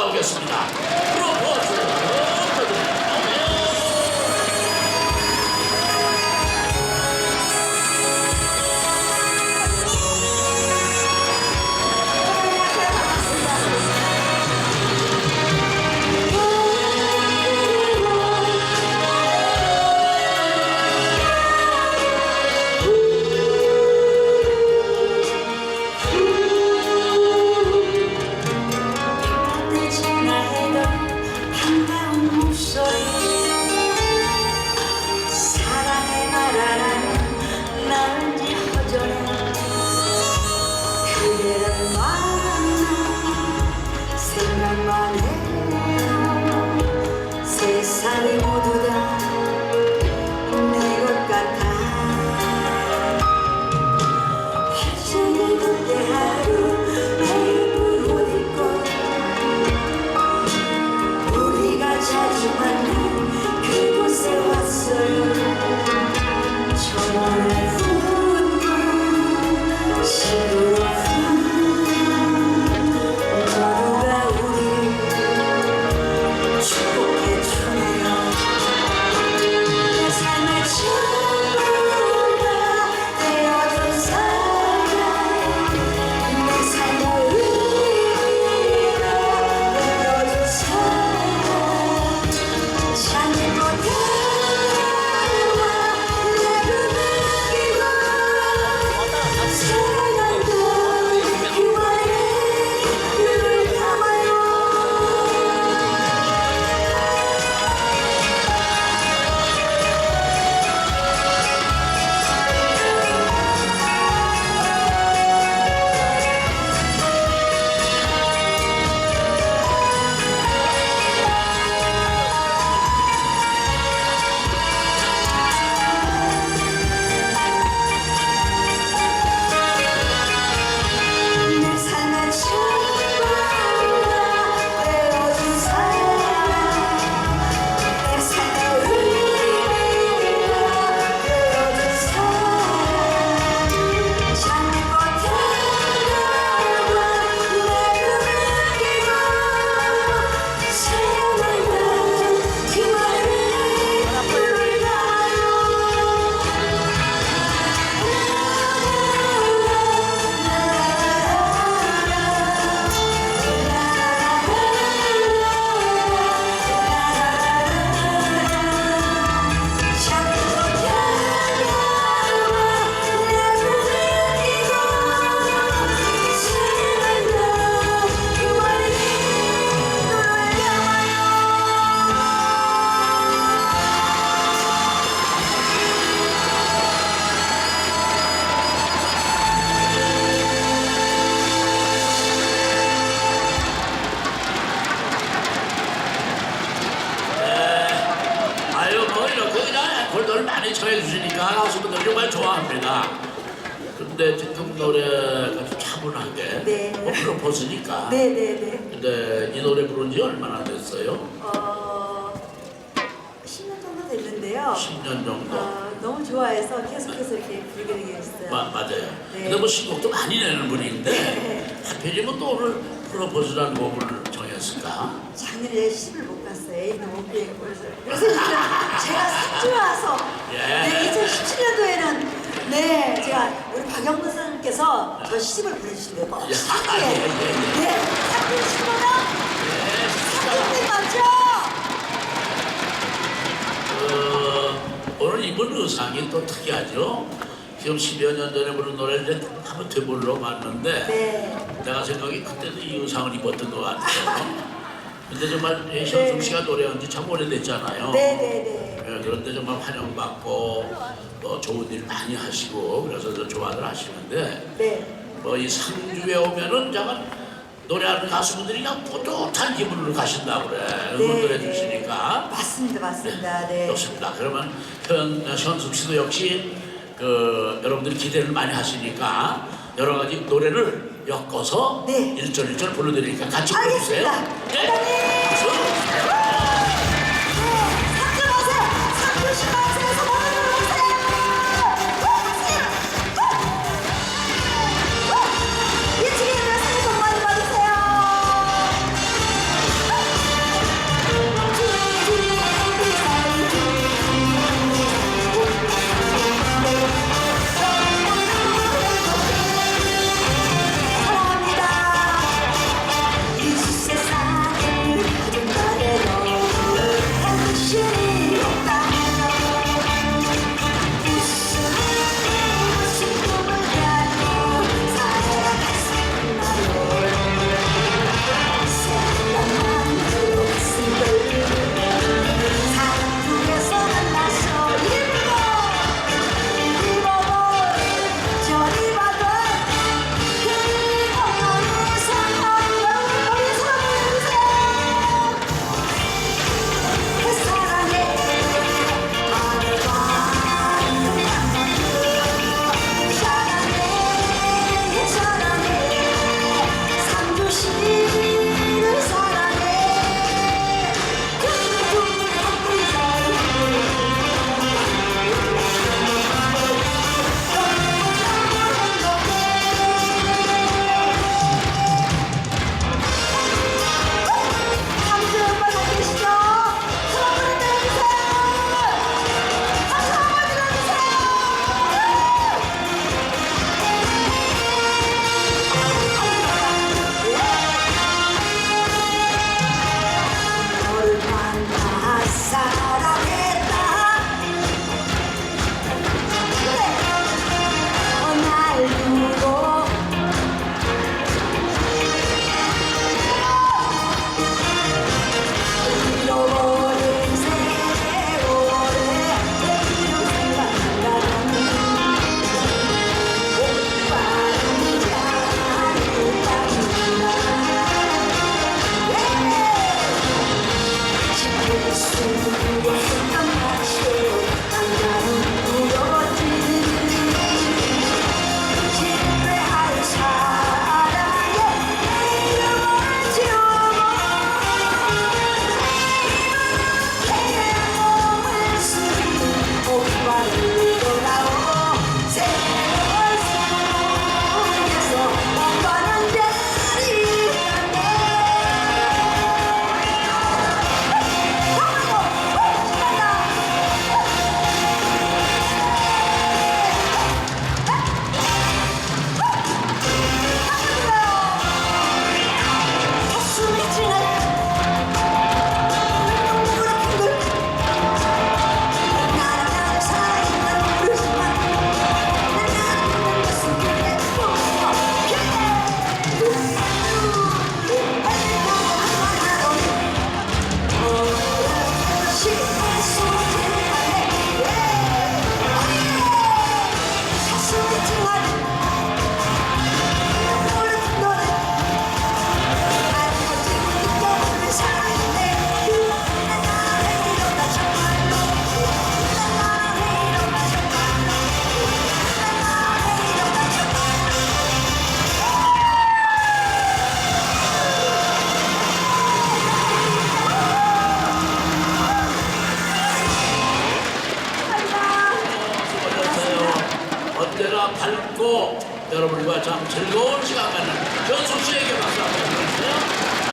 나오겠습니다. 프로 반가 골똘 많이 쳐해주시니까 가수분들 정말 좋아합니다. 근데 지금 노래가 좀 차분하게 네. 뭐 프로포즈니까. 네네네. 근데 이 노래 부른 지 얼마나 됐어요? 어, 10년 정도 됐는데요. 10년 정도. 어, 너무 좋아해서 계속해서 이렇게 부르게 되겠어요. 마, 맞아요. 네. 근데 뭐 신곡도 많이 내는 분인데 네. 하필이면 또 오늘 프로포즈라는 곡을 정했을까? 작년에 시집을 못 갔어요. 애도 못 비행고 그래서 그래서 이제는 제가 상주 와서 예. 네, 2017년도에는 네 제가 우리 박영근 선생님께서 저 시집을 보내주신대요. 뭐, 예. 상주에 예, 예, 예. 네 상주 신보나 상주님 맞죠? 어, 오늘 입은 의상이 또 특이하죠. 지금 10여 년 전에 부른 노래를 한번 되물러 봤는데 네. 내가 생각이 그때도 이 의상을 입었던 것 같아요. 근데 정말 이 현숙 씨가 노래한 지 참 오래됐잖아요. 네 네 네. 예, 그런데 정말 환영받고 또 좋은 일 많이 하시고 그래서 저 좋아들 하시는데 네. 뭐 이 상주에 오면은 잠깐 노래하는 가수분들이 그냥 뿌듯한 기분으로 가신다고 그래 응원도 네, 해주시니까 맞습니다, 맞습니다. 네. 좋습니다. 그러면 현, 현숙 씨도 역시 그 여러분들이 기대를 많이 하시니까 여러 가지 노래를 엮어서 네. 일절 일절 불러드리니까 같이 불러주세요. 알겠습니다. 네. 사장님! します。 참 밝고 여러분과 참 즐거운 시간 갖는 전숙 씨에게 박수 한번.